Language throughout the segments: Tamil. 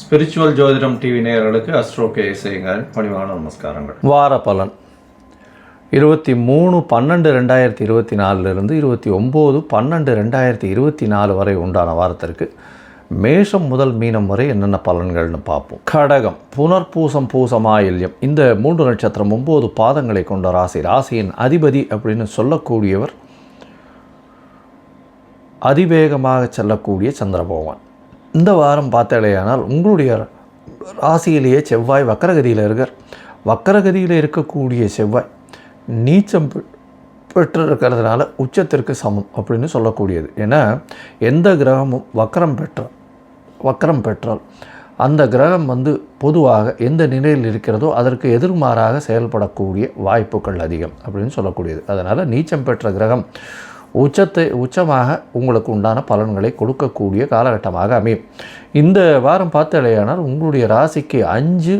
ஸ்பிரிச்சுவல் ஜோதிடம் டிவி நேயர்களுக்கு அஸ்ட்ரோ கே செய்யுங்கள் பணிவான நமஸ்காரங்கள். வார பலன். இருபத்தி மூணு பன்னெண்டு ரெண்டாயிரத்தி இருபத்தி நாலுலேருந்து இருபத்தி ஒம்பது பன்னெண்டு ரெண்டாயிரத்தி இருபத்தி நாலு வரை உண்டான வாரத்திற்கு மேஷம் முதல் மீனம் வரை என்னென்ன பலன்கள்னு பார்ப்போம். கடகம் புனர்பூசம் பூசமாயில்யம் இந்த மூன்று நட்சத்திரம் ஒம்பது பாதங்களை கொண்ட ராசி. ராசியின் அதிபதி அப்படின்னு சொல்லக்கூடியவர் அதிவேகமாக செல்லக்கூடிய சந்திர பகவான் இந்த வாரம் பார்த்தாலேயானால் உங்களுடைய ராசியிலேயே செவ்வாய் வக்கரகதியில் இருக்கார். வக்கரகதியில் இருக்கக்கூடிய செவ்வாய் நீச்சம் பெ- பெற்று இருக்கிறதுனால உச்சத்திற்கு சமம் அப்படின்னு சொல்லக்கூடியது. ஏன்னா எந்த கிரகமும் வக்கரம் பெற்ற வக்கரம் பெற்றால் அந்த கிரகம் வந்து பொதுவாக எந்த நிலையில் இருக்கிறதோ அதற்கு எதிர்மாறாக செயல்படக்கூடிய வாய்ப்புகள் அதிகம் அப்படின்னு சொல்லக்கூடியது. அதனால் நீச்சம் பெற்ற கிரகம் உச்சத்தை உச்சமாக உங்களுக்கு உண்டான பலன்களை கொடுக்கக்கூடிய காலகட்டமாக அமையும். இந்த வாரம் பார்த்தாலேயானால் உங்களுடைய ராசிக்கு அஞ்சு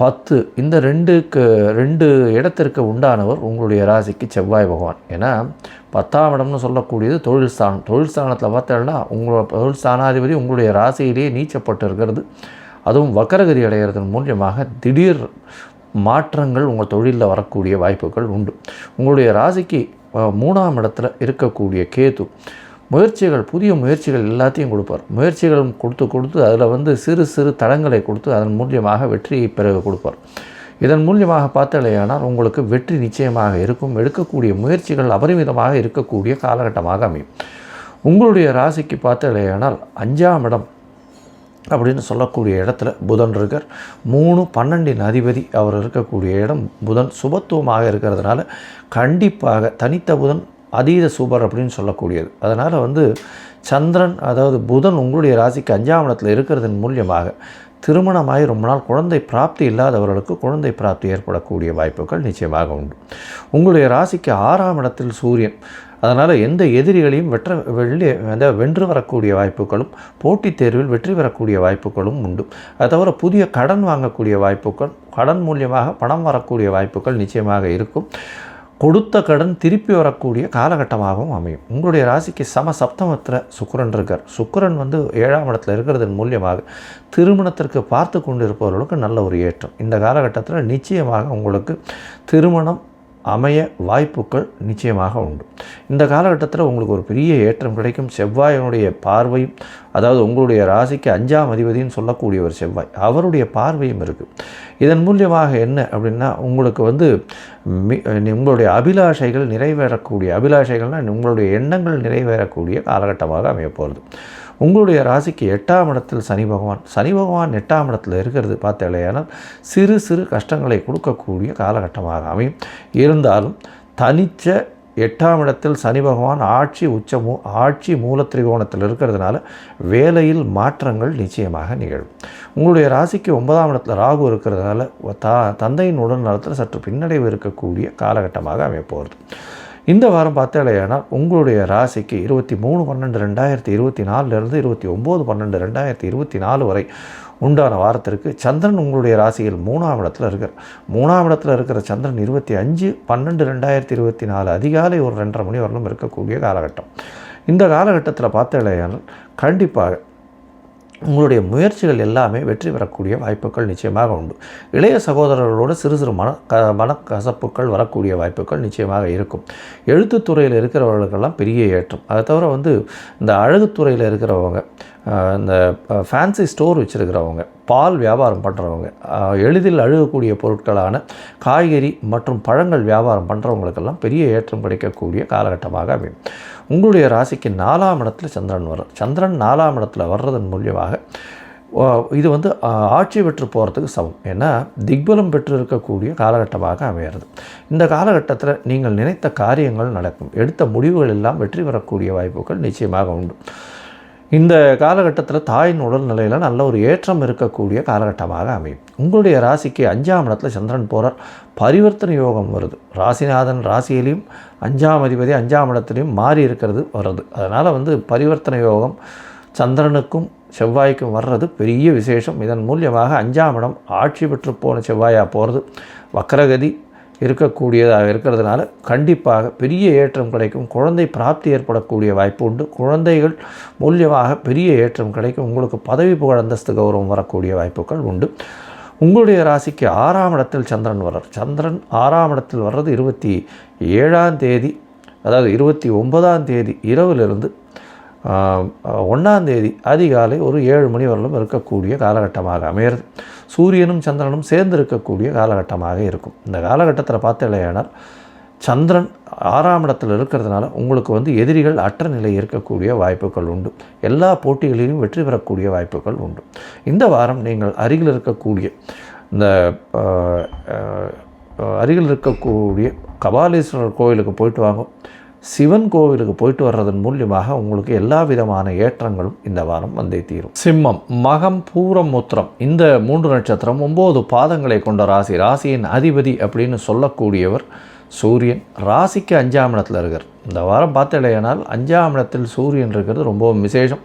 பத்து இந்த ரெண்டுக்கு ரெண்டு இடத்திற்கு உண்டானவர் உங்களுடைய ராசிக்கு செவ்வாய் பகவான். ஏன்னா பத்தாம் இடம்னு சொல்லக்கூடியது தொழில் ஸ்தானம். தொழில் ஸ்தானத்தில் பார்த்தோம்னா உங்களோட தொழில் ஸ்தானாதிபதி உங்களுடைய ராசியிலேயே நீச்சப்பட்டு இருக்கிறது அதுவும் வக்கரகதி அடைகிறதன் மூலியமாக திடீர் மாற்றங்கள் உங்கள் தொழிலில் வரக்கூடிய வாய்ப்புகள் உண்டு. உங்களுடைய ராசிக்கு மூணாம் இடத்துல இருக்கக்கூடிய கேது முயற்சிகள் புதிய முயற்சிகள் எல்லாத்தையும் கொடுப்பார். முயற்சிகள் கொடுத்து கொடுத்து அதில் வந்து சிறு சிறு தடங்களை கொடுத்து அதன் மூலியமாக வெற்றியை பிறகு கொடுப்பார். இதன் மூலியமாக பார்த்தலையானால் உங்களுக்கு வெற்றி நிச்சயமாக இருக்கும். எடுக்கக்கூடிய முயற்சிகள் அபரிமிதமாக இருக்கக்கூடிய காலகட்டமாக அமையும். உங்களுடைய ராசிக்கு பார்த்தலையானால் அஞ்சாம் இடம் அப்படின்னு சொல்லக்கூடிய இடத்துல புதன் இருக்கார். மூணு பன்னெண்டின் அதிபதி அவர் இருக்கக்கூடிய இடம் புதன். சுபத்துவமாக இருக்கிறதுனால கண்டிப்பாக தனித்த புதன் அதீத சூப்பர் அப்படின்னு சொல்லக்கூடியது. அதனால் வந்து சந்திரன் அதாவது புதன் உங்களுடைய ராசிக்கு அஞ்சாம் இடத்துல இருக்கிறதன் மூலியமாக திருமணமாகி ரொம்ப நாள் குழந்தை பிராப்தி இல்லாதவர்களுக்கு குழந்தை பிராப்தி ஏற்படக்கூடிய வாய்ப்புகள் நிச்சயமாக உண்டு. உங்களுடைய ராசிக்கு ஆறாம் இடத்தில் சூரியன். அதனால் எந்த எதிரிகளையும் வெற்ற வெள்ளி அந்த வென்று வரக்கூடிய வாய்ப்புகளும் போட்டித் தேர்வில் வெற்றி பெறக்கூடிய வாய்ப்புகளும் உண்டு. அது தவிர புதிய கடன் வாங்கக்கூடிய வாய்ப்புகள் கடன் மூலியமாக பணம் வரக்கூடிய வாய்ப்புகள் நிச்சயமாக இருக்கும். கொடுத்த கடன் திருப்பி வரக்கூடிய காலகட்டமாகவும் அமையும். உங்களுடைய ராசிக்கு சம சப்தமத்தில் சுக்கரன் இருக்கார். சுக்கிரன் வந்து ஏழாம் இடத்துல இருக்கிறதன் மூலியமாக திருமணத்திற்கு பார்த்து கொண்டிருப்பவர்களுக்கு நல்ல ஒரு ஏற்றம். இந்த காலகட்டத்தில் நிச்சயமாக உங்களுக்கு திருமணம் அமைய வாய்ப்புகள் நிச்சயமாக உண்டு. இந்த காலகட்டத்தில் உங்களுக்கு ஒரு பெரிய ஏற்றம் கிடைக்கும். செவ்வாயினுடைய பார்வையும் அதாவது உங்களுடைய ராசிக்கு அஞ்சாம் அதிபதியும் சொல்லக்கூடிய ஒரு செவ்வாய் அவருடைய பார்வையும் இருக்குது இதன் மூலியமாக என்ன அப்படின்னா உங்களுக்கு வந்து மி- உங்களுடைய அபிலாஷைகள் நிறைவேறக்கூடிய அபிலாஷைகள்னால் உங்களுடைய எண்ணங்கள் நிறைவேறக்கூடிய காலகட்டமாக அமையப்போகிறது உங்களுடைய ராசிக்கு எட்டாம் இடத்தில் சனி பகவான். சனி பகவான் எட்டாம் இடத்தில் இருக்கிறது பார்த்தாலேயானால் சிறு சிறு கஷ்டங்களை கொடுக்கக்கூடிய காலகட்டமாக அமையும். இருந்தாலும் தனிச்ச எட்டாம் இடத்தில் சனி பகவான் ஆட்சி உச்ச மூ ஆட்சி மூல திரிகோணத்தில் இருக்கிறதுனால வேலையில் மாற்றங்கள் நிச்சயமாக நிகழும். உங்களுடைய ராசிக்கு ஒன்பதாம் இடத்துல ராகு இருக்கிறதுனால தா தந்தையின் உடல் நலத்தில் சற்று பின்னடைவு இருக்கக்கூடிய காலகட்டமாக அமைப்போகிறது இந்த வாரம் பார்த்தாலேனால் உங்களுடைய ராசிக்கு இருபத்தி மூணு பன்னெண்டு ரெண்டாயிரத்தி இருபத்தி நாலுலேருந்து இருபத்தி ஒம்பது பன்னெண்டு ரெண்டாயிரத்தி இருபத்தி நாலு வரை உண்டான வாரத்திற்கு சந்திரன் உங்களுடைய ராசியில் மூணாம் இடத்துல இருக்கிற மூணாம் இடத்துல இருக்கிற சந்திரன் இருபத்தி அஞ்சு பன்னெண்டு ரெண்டாயிரத்தி இருபத்தி நாலு அதிகாலை ஒரு ரெண்டரை மணி வரலும் இருக்கக்கூடிய காலகட்டம். இந்த காலகட்டத்தில் பார்த்தாலேயானால் கண்டிப்பாக உங்களுடைய முயற்சிகள் எல்லாமே வெற்றி பெறக்கூடிய வாய்ப்புகள் நிச்சயமாக உண்டு. இளைய சகோதரர்களோடு சிறு சிறு மன க மனக்கசப்புகள் வரக்கூடிய வாய்ப்புகள் நிச்சயமாக இருக்கும். எழுத்துத்துறையில் இருக்கிறவர்களுக்கெல்லாம் பெரிய ஏற்றம். அதை தவிர வந்து இந்த அழகுத்துறையில் இருக்கிறவங்க இந்த ஃபேன்சி ஸ்டோர் வச்சுருக்கிறவங்க பால் வியாபாரம் பண்ணுறவங்க எளிதில் அழுகக்கூடிய பொருட்களான காய்கறி மற்றும் பழங்கள் வியாபாரம் பண்ணுறவங்களுக்கெல்லாம் பெரிய ஏற்றம் கிடைக்கக்கூடிய காலகட்டமாக அமையும். உங்களுடைய ராசிக்கு நாலாம் இடத்துல சந்திரன் வரும் சந்திரன் நாலாம் இடத்துல வர்றதன் மூலியமாக இது வந்து ஆட்சி பெற்று போகிறதுக்கு சமம். ஏன்னா திக்பலம் பெற்று இருக்கக்கூடிய காலகட்டமாக அமையிறது இந்த காலகட்டத்தில் நீங்கள் நினைத்த காரியங்கள் நடக்கும். எடுத்த முடிவுகள் எல்லாம் வெற்றி பெறக்கூடிய வாய்ப்புகள் நிச்சயமாக உண்டு. இந்த காலகட்டத்தில் தாயின் உடல்நிலையில் நல்ல ஒரு ஏற்றம் இருக்கக்கூடிய காலகட்டமாக அமையும். உங்களுடைய ராசிக்கு அஞ்சாம் இடத்துல சந்திரன் போகிறார் பரிவர்த்தனை யோகம் வருது. ராசிநாதன் ராசியிலையும் அஞ்சாம் அதிபதி அஞ்சாம் இடத்துலையும் மாறி இருக்கிறது வருது. அதனால் வந்து பரிவர்த்தனை யோகம் சந்திரனுக்கும் செவ்வாய்க்கும் வர்றது பெரிய விசேஷம். இதன் மூலியமாக அஞ்சாம் இடம் ஆட்சி பெற்று போன செவ்வாயாக போகிறது வக்கரகதி இருக்கக்கூடியதாக இருக்கிறதுனால கண்டிப்பாக பெரிய ஏற்றம் கிடைக்கும். குழந்தை பிராப்தி ஏற்படக்கூடிய வாய்ப்பு உண்டு. குழந்தைகள் மூலியமாக பெரிய ஏற்றம் கிடைக்கும். உங்களுக்கு பதவி புகழ் அந்தஸ்து கௌரவம் வரக்கூடிய வாய்ப்புகள் உண்டு. உங்களுடைய ராசிக்கு ஆறாம் இடத்தில் சந்திரன் வர்றார். சந்திரன் ஆறாம் இடத்தில் வர்றது இருபத்தி ஏழாம் தேதி அதாவது இருபத்தி ஒன்பதாம் தேதி இரவிலிருந்து ஒன்றாந்தேதி அதிகாலை ஒரு ஏழு மணி வரலும் இருக்கக்கூடிய காலகட்டமாக அமையிறது சூரியனும் சந்திரனும் சேர்ந்து இருக்கக்கூடிய காலகட்டமாக இருக்கும். இந்த காலகட்டத்தில் பார்த்தலையானால் சந்திரன் ஆறாம் இடத்தில் இருக்கிறதுனால உங்களுக்கு வந்து எதிரிகள் அற்ற நிலை இருக்கக்கூடிய வாய்ப்புகள் உண்டு. எல்லா போட்டிகளிலும் வெற்றி பெறக்கூடிய வாய்ப்புகள் உண்டு. இந்த வாரம் நீங்கள் அருகில் இருக்கக்கூடிய இந்த அருகில் இருக்கக்கூடிய கபாலீஸ்வரர் கோவிலுக்கு போயிட்டு வாங்க. சிவன் கோவிலுக்கு போயிட்டு வர்றதன் மூலியமாக உங்களுக்கு எல்லா விதமான ஏற்றங்களும் இந்த வாரம் வந்தே தீரும். சிம்மம் மகம் பூரம் முத்திரம் இந்த மூன்று நட்சத்திரம் ஒம்பது பாதங்களை கொண்ட ராசி ராசியின் அதிபதி அப்படின்னு சொல்லக்கூடியவர் சூரியன். ராசிக்கு அஞ்சாம் இடத்தில் இருக்கார். இந்த வாரம் பார்த்தடையானால் அஞ்சாம் இடத்தில் சூரியன் இருக்கிறது ரொம்பவும் விசேஷம்.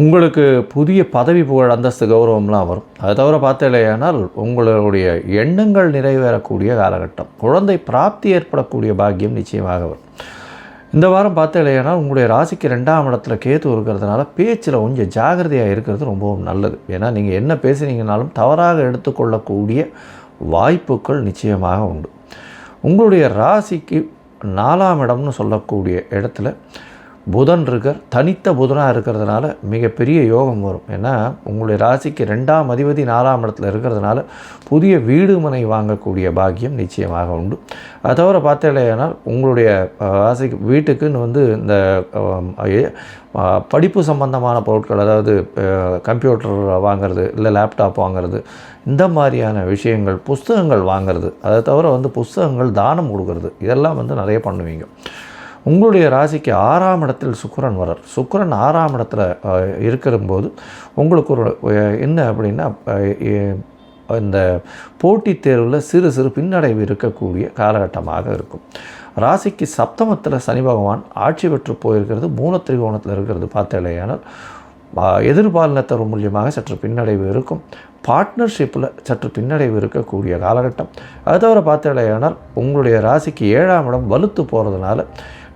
உங்களுக்கு புதிய பதவி புகழ் அந்தஸ்து கௌரவம்லாம் வரும். அதை தவிர பார்த்தலையானால் உங்களுடைய எண்ணங்கள் நிறைவேறக்கூடிய காலகட்டம். குழந்தை பிராப்தி ஏற்படக்கூடிய பாக்கியம் நிச்சயமாக வரும். இந்த வாரம் பார்த்தலையானால் உங்களுடைய ராசிக்கு ரெண்டாம் இடத்துல கேத்து இருக்கிறதுனால பேச்சில் கொஞ்சம் ஜாகிரதையாக இருக்கிறது ரொம்பவும் நல்லது. ஏன்னா நீங்கள் என்ன பேசுனீங்கனாலும் தவறாக எடுத்துக்கொள்ளக்கூடிய வாய்ப்புகள் நிச்சயமாக உண்டு. உங்களுடைய ராசிக்கு நாலாம் இடம்னு சொல்லக்கூடிய இடத்துல புதன் இருக்கார் தனித்த புதனாக இருக்கிறதுனால மிகப்பெரிய யோகம் வரும். ஏன்னா உங்களுடைய ராசிக்கு ரெண்டாம் அதிபதி நாலாம் இடத்துல இருக்கிறதுனால புதிய வீடு மனை வாங்கக்கூடிய பாக்கியம் நிச்சயமாக உண்டு. அது தவிர பார்த்தேனால் உங்களுடைய ராசிக்கு வீட்டுக்குன்னு வந்து இந்த படிப்பு சம்பந்தமான பொருட்கள் அதாவது கம்ப்யூட்டர் வாங்குறது இல்லை லேப்டாப் வாங்குறது இந்த மாதிரியான விஷயங்கள் புஸ்தகங்கள் வாங்குறது அதை தவிர வந்து புஸ்தகங்கள் தானம் கொடுக்கறது இதெல்லாம் வந்து நிறைய பண்ணுவீங்க. உங்களுடைய ராசிக்கு ஆறாம் இடத்தில் சுக்கரன் வரார் சுக்கரன் ஆறாம் இடத்துல அஹ், இருக்கிறம்போது உங்களுக்கு ஒரு என்ன அப்படின்னா இந்த போட்டித் தேர்வில் சிறு சிறு பின்னடைவு இருக்கக்கூடிய காலகட்டமாக இருக்கும். ராசிக்கு சப்தமத்தில் சனி பகவான் ஆட்சி பெற்று போயிருக்கிறது மூலத்திரிகோணத்தில் இருக்கிறது பார்த்தேலையானால் எதிர்பாலினத்தர் மூலியமாக சற்று பின்னடைவு இருக்கும். பார்ட்னர்ஷிப்பில் சற்று பின்னடைவு இருக்கக்கூடிய காலகட்டம். அது தவிர பார்த்தேலையானால் உங்களுடைய ராசிக்கு ஏழாம் இடம் வலுத்து போகிறதுனால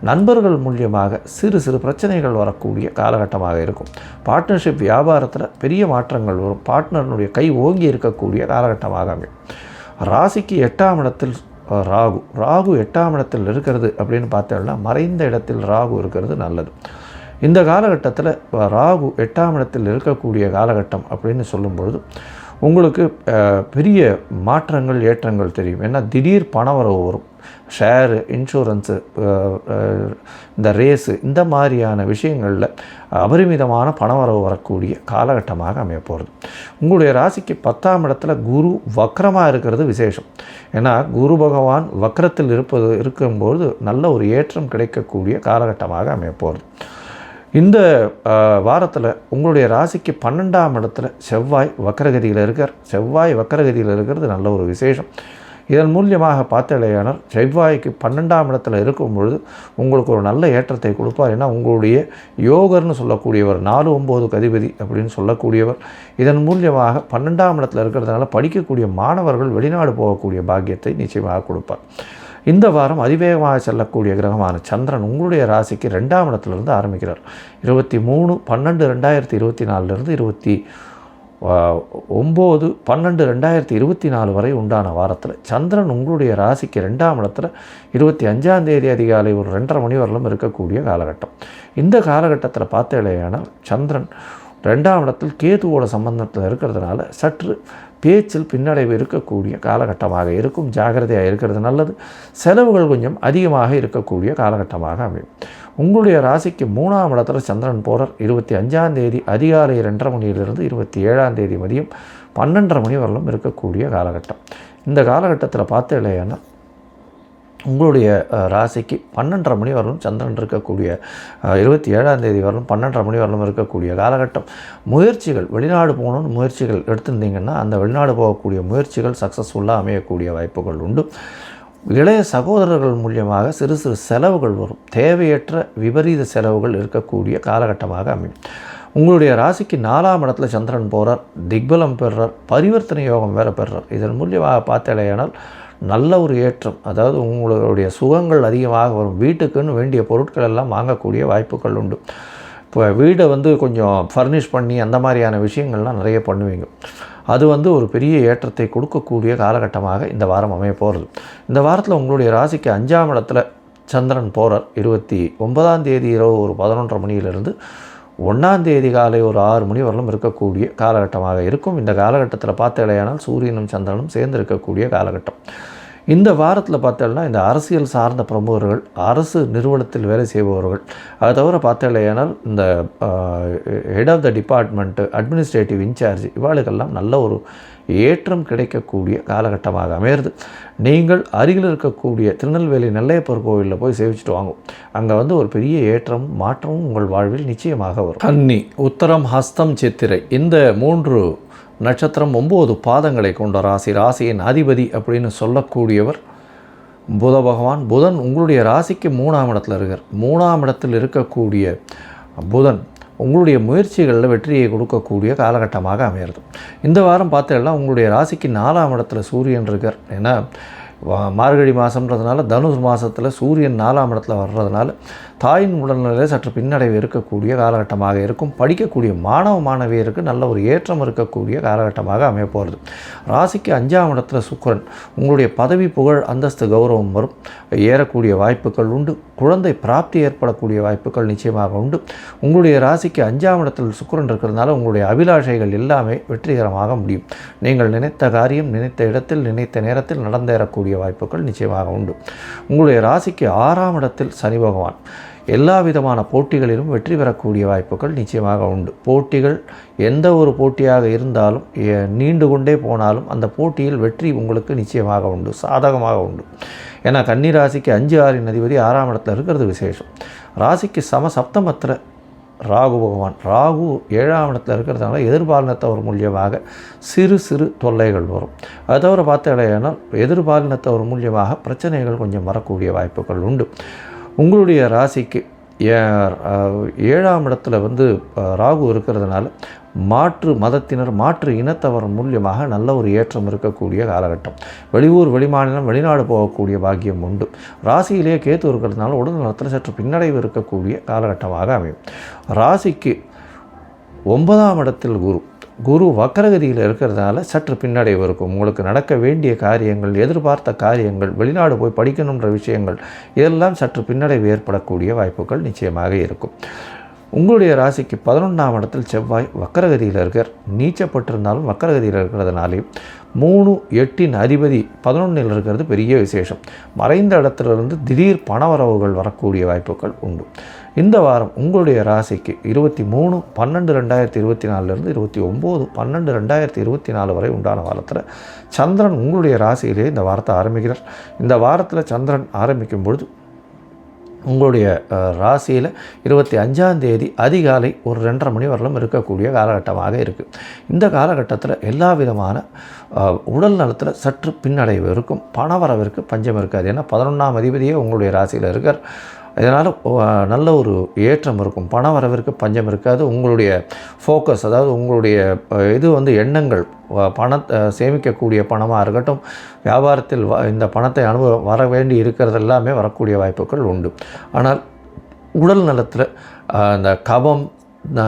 நண்பர்கள் மூலியமாக சிறு சிறு பிரச்சனைகள் வரக்கூடிய காலகட்டமாக இருக்கும். பார்ட்னர்ஷிப் வியாபாரத்தில் பெரிய மாற்றங்கள் வரும். பார்ட்னருடைய கை ஓங்கி இருக்கக்கூடிய காலகட்டமாக அமையும். ராசிக்கு எட்டாம் இடத்தில் ராகு. ராகு எட்டாம் இடத்தில் இருக்கிறது அப்படின்னு பார்த்தோம்னா மறைந்த இடத்தில் ராகு இருக்கிறது நல்லது. இந்த காலகட்டத்தில் ராகு எட்டாம் இடத்தில் இருக்கக்கூடிய காலகட்டம் அப்படின்னு சொல்லும்பொழுது உங்களுக்கு பெரிய மாற்றங்கள் ஏற்றங்கள் தெரியும். ஏன்னா திடீர் பணவரவு வரும். ஷேரு இன்சூரன்ஸு இந்த ரேஸு இந்த மாதிரியான விஷயங்களில் அபரிமிதமான பணவரவு வரக்கூடிய காலகட்டமாக அமைய போகிறது உங்களுடைய ராசிக்கு பத்தாம் இடத்துல குரு வக்ரமாக இருக்கிறது விசேஷம். ஏன்னா குரு பகவான் வக்கரத்தில் இருப்பது இருக்கும்போது நல்ல ஒரு ஏற்றம் கிடைக்கக்கூடிய காலகட்டமாக அமைய போகிறது இந்த வாரத்தில் உங்களுடைய ராசிக்கு பன்னெண்டாம் இடத்துல செவ்வாய் வக்கரகதியில் இருக்கார். செவ்வாய் வக்கரகதியில் இருக்கிறது நல்ல ஒரு விசேஷம். இதன் மூலியமாக பார்த்தலையானால் செவ்வாய்க்கு பன்னெண்டாம் இடத்துல இருக்கும் பொழுது உங்களுக்கு ஒரு நல்ல ஏற்றத்தை கொடுப்பார். ஏன்னா உங்களுடைய யோகர்னு சொல்லக்கூடியவர் நாலு ஒம்பது கதிபதி அப்படின்னு சொல்லக்கூடியவர். இதன் மூலியமாக பன்னெண்டாம் இடத்துல இருக்கிறதுனால படிக்கக்கூடிய மாணவர்கள் வெளிநாடு போகக்கூடிய பாக்கியத்தை நிச்சயமாக கொடுப்பார். இந்த வாரம் அதிவேகமாக செல்லக்கூடிய கிரகமான சந்திரன் உங்களுடைய ராசிக்கு ரெண்டாம் இடத்துலேருந்து ஆரம்பிக்கிறார். இருபத்தி மூணு பன்னெண்டு ரெண்டாயிரத்தி இருபத்தி நாலுலேருந்து இருபத்தி ஒம்பது பன்னெண்டு ரெண்டாயிரத்தி இருபத்தி நாலு வரை உண்டான வாரத்தில் சந்திரன் உங்களுடைய ராசிக்கு ரெண்டாம் இடத்துல இருபத்தி அஞ்சாம் தேதி அதிகாலை ஒரு ரெண்டரை மணி வரலும் இருக்கக்கூடிய காலகட்டம். இந்த காலகட்டத்தில் பார்த்தேலையானால் சந்திரன் ரெண்டாம் இடத்தில் கேதுவோட சம்பந்தத்தில் இருக்கிறதுனால சற்று பேச்சில் பின்னடைவு இருக்கக்கூடிய காலகட்டமாக இருக்கும். ஜாகிரதையாக இருக்கிறது நல்லது. செலவுகள் கொஞ்சம் அதிகமாக இருக்கக்கூடிய காலகட்டமாக அமையும். உங்களுடைய ராசிக்கு மூணாம் இடத்துல சந்திரன் போகிறார் இருபத்தி அஞ்சாம் தேதி அதிகாலை ரெண்டரை மணியிலிருந்து இருபத்தி ஏழாம் தேதி மதியம் பன்னெண்டரை மணி வரலும் இருக்கக்கூடிய காலகட்டம். இந்த காலகட்டத்தில் பார்த்து இல்லையானா உங்களுடைய ராசிக்கு பன்னெண்டரை மணி வரலும் சந்திரன் இருக்கக்கூடிய இருபத்தி ஏழாம் தேதி வரலும் பன்னெண்டரை மணி வரலும் இருக்கக்கூடிய காலகட்டம். முயற்சிகள் வெளிநாடு போகணும்னு முயற்சிகள் எடுத்திருந்தீங்கன்னா அந்த வெளிநாடு போகக்கூடிய முயற்சிகள் சக்ஸஸ்ஃபுல்லாக அமையக்கூடிய வாய்ப்புகள் உண்டு. இளைய சகோதரர்கள் மூலியமாக சிறு சிறு செலவுகள் வரும். தேவையற்ற விபரீத செலவுகள் இருக்கக்கூடிய காலகட்டமாக அமையும். உங்களுடைய ராசிக்கு நாலாம் இடத்துல சந்திரன் போகிறார் திக்பலம் பெறுறார் பரிவர்த்தனை யோகம் வேற பெறுறார். இதன் மூலியமாக பார்த்தலையானால் நல்ல ஒரு ஏற்றம். அதாவது உங்களுடைய சுகங்கள் அதிகமாக வரும். வீட்டுக்குன்னு வேண்டிய பொருட்கள் எல்லாம் வாங்கக்கூடிய வாய்ப்புகள் உண்டு. இப்போ வீடை வந்து கொஞ்சம் ஃபர்னிஷ் பண்ணி அந்த மாதிரியான விஷயங்கள்லாம் நிறைய பண்ணுவீங்க. அது வந்து ஒரு பெரிய ஏற்றத்தை கொடுக்கக்கூடிய காலகட்டமாக இந்த வாரம் அமைய போகிறது இந்த வாரத்தில் உங்களுடைய ராசிக்கு அஞ்சாம் இடத்துல சந்திரன் போகிறார் இருபத்தி ஒன்பதாம் தேதி இரவு ஒரு பதினொன்றரை மணியிலிருந்து ஒன்றாம் தேதி காலை ஒரு ஆறு மணி வரலும் இருக்கக்கூடிய காலகட்டமாக இருக்கும். இந்த காலகட்டத்தில் பார்த்தேலையானால் சூரியனும் சந்திரனும் சேர்ந்து இருக்கக்கூடிய காலகட்டம். இந்த வாரத்தில் பார்த்தோம்னா இந்த அரசியல் சார்ந்த பிரமுகர்கள் அரசு நிறுவனத்தில் வேலை செய்பவர்கள் அதை தவிர பார்த்தலையானால் இந்த head of the department administrative in charge இவாளுக்கெல்லாம் நல்ல ஒரு ஏற்றம் கிடைக்கக்கூடிய காலகட்டமாக அமையிறது. நீங்கள் அருகில் இருக்கக்கூடிய திருநெல்வேலி நெல்லையப்பர் கோவிலில் போய் சேவிச்சுட்டு வாங்கும். அங்கே வந்து ஒரு பெரிய ஏற்றமும் மாற்றமும் உங்கள் வாழ்வில் நிச்சயமாக வரும். கன்னி உத்தரம் ஹஸ்தம் சித்திரை இந்த மூன்று நட்சத்திரம் ஒம்பது பாதங்களை கொண்ட ராசி. ராசியின் அதிபதி அப்படின்னு சொல்லக்கூடியவர் புத பகவான். புதன் உங்களுடைய ராசிக்கு மூணாம் இடத்தில் இருக்கார். மூணாம் இடத்தில் இருக்கக்கூடிய புதன் உங்களுடைய முயற்சிகளில் வெற்றியை கொடுக்கக்கூடிய காலகட்டமாக அமையிறது இந்த வாரம் பார்த்தீங்கன்னா உங்களுடைய ராசிக்கு நாலாம் இடத்துல சூரியன் இருக்கார். ஏன்னா மார்கழி மாதம்ன்றதுனால தனுஷ் மாதத்தில் சூரியன் நாலாம் இடத்துல வர்றதுனால தாயின் உடல்நிலையில் சற்று பின்னடைவு இருக்கக்கூடிய காலகட்டமாக இருக்கும். படிக்கக்கூடிய மாணவ மாணவியருக்கு நல்ல ஒரு ஏற்றம் இருக்கக்கூடிய காலகட்டமாக அமையப்போகிறது. ராசிக்கு அஞ்சாம் இடத்துல சுக்கரன். உங்களுடைய பதவி புகழ் அந்தஸ்து கௌரவம் வரும். ஏறக்கூடிய வாய்ப்புகள் உண்டு. குழந்தை பிராப்தி ஏற்படக்கூடிய வாய்ப்புகள் நிச்சயமாக உண்டு. உங்களுடைய ராசிக்கு அஞ்சாம் இடத்தில் சுக்கரன் இருக்கிறதுனால உங்களுடைய அபிலாஷைகள் எல்லாமே வெற்றிகரமாக முடியும். நீங்கள் நினைத்த காரியம் நினைத்த இடத்தில் நினைத்த நேரத்தில் நடந்தேறக்கூடிய வாய்ப்புகள் நிச்சயமாக உண்டு. உங்களுடைய ராசிக்கு ஆறாம் இடத்தில் சனி பகவான். எல்லா விதமான போட்டிகளிலும் வெற்றி பெறக்கூடிய வாய்ப்புகள் நிச்சயமாக உண்டு. போட்டிகள் எந்த ஒரு போட்டியாக இருந்தாலும் நீண்டு கொண்டே போனாலும் அந்த போட்டியில் வெற்றி உங்களுக்கு நிச்சயமாக உண்டு சாதகமாக உண்டு. ஏன்னா கன்னி ராசிக்கு அஞ்சு ஆறின் அதிபதி ஆறாம் இடத்துல இருக்கிறது விசேஷம். ராசிக்கு சம சப்தமத்தில் ராகு பகவான். ராகு ஏழாம் இடத்துல இருக்கிறதுனால எதிர்பாலினத்தவர் மூலியமாக சிறு சிறு தொல்லைகள் வரும். அதை தவிர பார்த்தீங்கன்னா எதிர்பாலினத்தவர் மூலியமாக பிரச்சனைகள் கொஞ்சம் வரக்கூடிய வாய்ப்புகள் உண்டு. உங்களுடைய ராசிக்கு ஏ- ஏழாம் இடத்துல வந்து ராகு இருக்கிறதுனால மாற்று மதத்தினர் மாற்று இனத்தவர் மூலியமாக நல்ல ஒரு ஏற்றம் இருக்கக்கூடிய காலகட்டம். வெளியூர் வெளிமாநிலம் வெளிநாடு போகக்கூடிய பாக்கியம் உண்டு. ராசியிலேயே கேத்து இருக்கிறதுனால உடல் நலத்தில் சற்று பின்னடைவு இருக்கக்கூடிய காலகட்டமாக அமையும். ராசிக்கு ஒன்பதாம் இடத்தில் குரு. குரு வக்கரகதியில் இருக்கிறதுனால சற்று பின்னடைவு இருக்கும். உங்களுக்கு நடக்க வேண்டிய காரியங்கள் எதிர்பார்த்த காரியங்கள் வெளிநாடு போய் படிக்கணுன்ற விஷயங்கள் இதெல்லாம் சற்று பின்னடைவு ஏற்படக்கூடிய வாய்ப்புகள் நிச்சயமாக இருக்கும். உங்களுடைய ராசிக்கு பதினொன்றாம் இடத்தில் செவ்வாய் வக்கரகதியில் இருக்கார். நீச்சப்பட்டிருந்தாலும் வக்கரகதியில் இருக்கிறதுனாலையும் மூணு எட்டின் அதிபதி பதினொன்றில் இருக்கிறது பெரிய விசேஷம். மறைந்த இடத்துலேருந்து திடீர் பணவரவுகள் வரக்கூடிய வாய்ப்புகள் உண்டு. இந்த வாரம் உங்களுடைய ராசிக்கு இருபத்தி மூணு பன்னெண்டு ரெண்டாயிரத்தி இருபத்தி நாலுலேருந்து இருபத்தி ஒம்பது பன்னெண்டு ரெண்டாயிரத்தி இருபத்தி நாலு வரை உண்டான வாரத்தில் சந்திரன் உங்களுடைய ராசியிலே இந்த வாரத்தை ஆரம்பிக்கிறார். இந்த வாரத்தில் சந்திரன் ஆரம்பிக்கும் பொழுது உங்களுடைய ராசியில் இருபத்தி அஞ்சாம் தேதி அதிகாலை ஒரு ரெண்டரை மணி வரலும் இருக்கக்கூடிய காலகட்டமாக இருக்குது இந்த காலகட்டத்தில் எல்லா விதமான உடல் நலத்தில் சற்று பின்னடைவு இருக்கும். பணவரவிற்கு பஞ்சம் இருக்காது. ஏன்னா பதினொன்றாம் அதிபதியே உங்களுடைய ராசியில் இருக்கார். இதனால் நல்ல ஒரு ஏற்றம் இருக்கும். பண வரவிற்கு பஞ்சம் இருக்காது. உங்களுடைய ஃபோக்கஸ் அதாவது உங்களுடைய இது வந்து எண்ணங்கள் பணத்தை சேமிக்கக்கூடிய பணமாக இருக்கட்டும் வியாபாரத்தில் வ- இந்த பணத்தை அனுபவ வர வேண்டி இருக்கிறது எல்லாமே வரக்கூடிய வாய்ப்புகள் உண்டு. ஆனால் உடல் நலத்தில் அந்த கபம்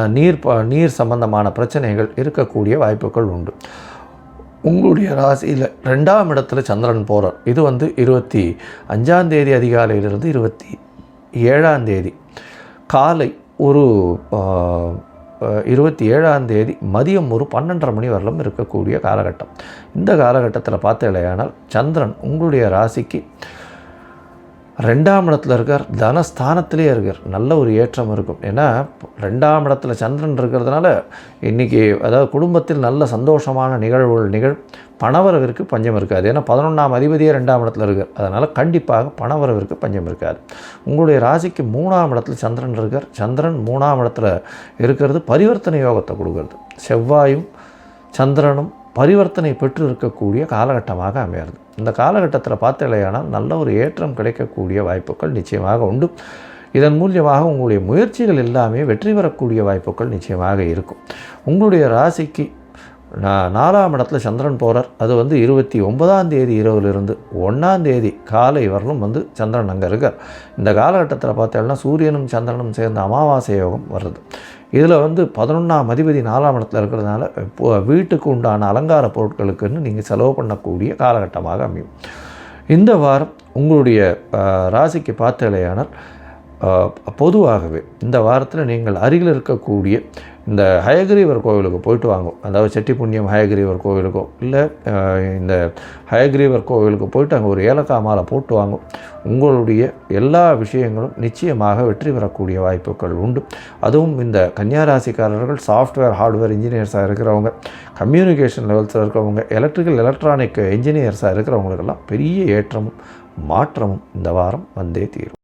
நீர் ப நீர் சம்பந்தமான பிரச்சனைகள் இருக்கக்கூடிய வாய்ப்புகள் உண்டு. உங்களுடைய ராசியில் ரெண்டாம் இடத்துல சந்திரன் போகிறார் இது வந்து இருபத்தி அஞ்சாந்தேதி அதிகாலையிலிருந்து இருபத்தி ஏழாம் தேதி. காலை ஒரு இருபத்தி ஏழாம் தேதி மதியம் ஒரு பன்னெண்டரை மணி வரலும் இருக்கக்கூடிய காலகட்டம். இந்த காலகட்டத்தில் பார்த்தீங்களேயானால் சந்திரன் உங்களுடைய ராசிக்கு ரெண்டாம் இடத்துல இருக்கார் தனஸ்தானத்திலே இருக்கார். நல்ல ஒரு ஏற்றம் இருக்கும். ஏன்னா ரெண்டாம் இடத்துல சந்திரன் இருக்கிறதுனால இன்றைக்கி அதாவது குடும்பத்தில் நல்ல சந்தோஷமான நிகழ்வுகள் நிகழ் பணவரவிற்கு பஞ்சம் இருக்காது. ஏன்னா பதினொன்றாம் அதிபதியே ரெண்டாம் இடத்துல இருக்கார். அதனால் கண்டிப்பாக பணவரவிற்கு பஞ்சம் இருக்காது. உங்களுடைய ராசிக்கு மூணாம் இடத்துல சந்திரன் இருக்கார். சந்திரன் மூணாம் இடத்துல இருக்கிறது பரிவர்த்தனை யோகத்தை கொடுக்கறது. செவ்வாயும் சந்திரனும் பரிவர்த்தனை பெற்று இருக்கக்கூடிய காலகட்டமாக அமையிறது இந்த காலகட்டத்தில் பார்த்தலையானால் நல்ல ஒரு ஏற்றம் கிடைக்கக்கூடிய வாய்ப்புகள் நிச்சயமாக உண்டு. இதன் மூலியமாக உங்களுடைய முயற்சிகள் எல்லாமே வெற்றி பெறக்கூடிய வாய்ப்புகள் நிச்சயமாக இருக்கும். உங்களுடைய ராசிக்கு நா- நாலாம் இடத்துல சந்திரன் போகிறார் அது வந்து இருபத்தி ஒன்பதாம் தேதி இரவுலேருந்து ஒன்றாம் தேதி காலை வரலும் வந்து சந்திரன் அங்கே இருக்கார். இந்த காலகட்டத்தில் பார்த்தோம்னா சூரியனும் சந்திரனும் சேர்ந்த அமாவாசை யோகம் வருது. இதில் வந்து பதினொன்றாம் அதிபதி நாலாம் இடத்துல இருக்கிறதுனால இப்போ வீட்டுக்கு உண்டான அலங்கார பொருட்களுக்குன்னு நீங்கள் செலவு பண்ணக்கூடிய காலகட்டமாக அமையும். இந்த வாரம் உங்களுடைய ராசிக்கு பார்த்தலையானால் அஹ், பொதுவாகவே இந்த வாரத்தில் நீங்கள் அருகில் இருக்கக்கூடிய இந்த ஹயகிரீவர் கோவிலுக்கு போயிட்டு வாங்க. அதாவது செட்டி புண்ணியம் ஹயகிரீவர் கோவிலுக்கோ இல்லை இந்த ஹயகிரீவர் கோவிலுக்கு போயிட்டு அங்கே ஒரு ஏலக்காய் மாலை போட்டு வாங்க. உங்களுடைய எல்லா விஷயங்களும் நிச்சயமாக வெற்றி பெறக்கூடிய வாய்ப்புகள் உண்டு. அதுவும் இந்த கன்னியாராசிக்காரர்கள் சாஃப்ட்வேர் ஹார்ட்வேர் இன்ஜினியர்ஸாக இருக்கிறவங்க கம்யூனிகேஷன் லெவல்ஸில் இருக்கிறவங்க எலக்ட்ரிக்கல் எலக்ட்ரானிக் இன்ஜினியர்ஸாக இருக்கிறவங்களுக்கெல்லாம் பெரிய ஏற்றமும் மாற்றமும் இந்த வாரம் வந்தே தீரும்.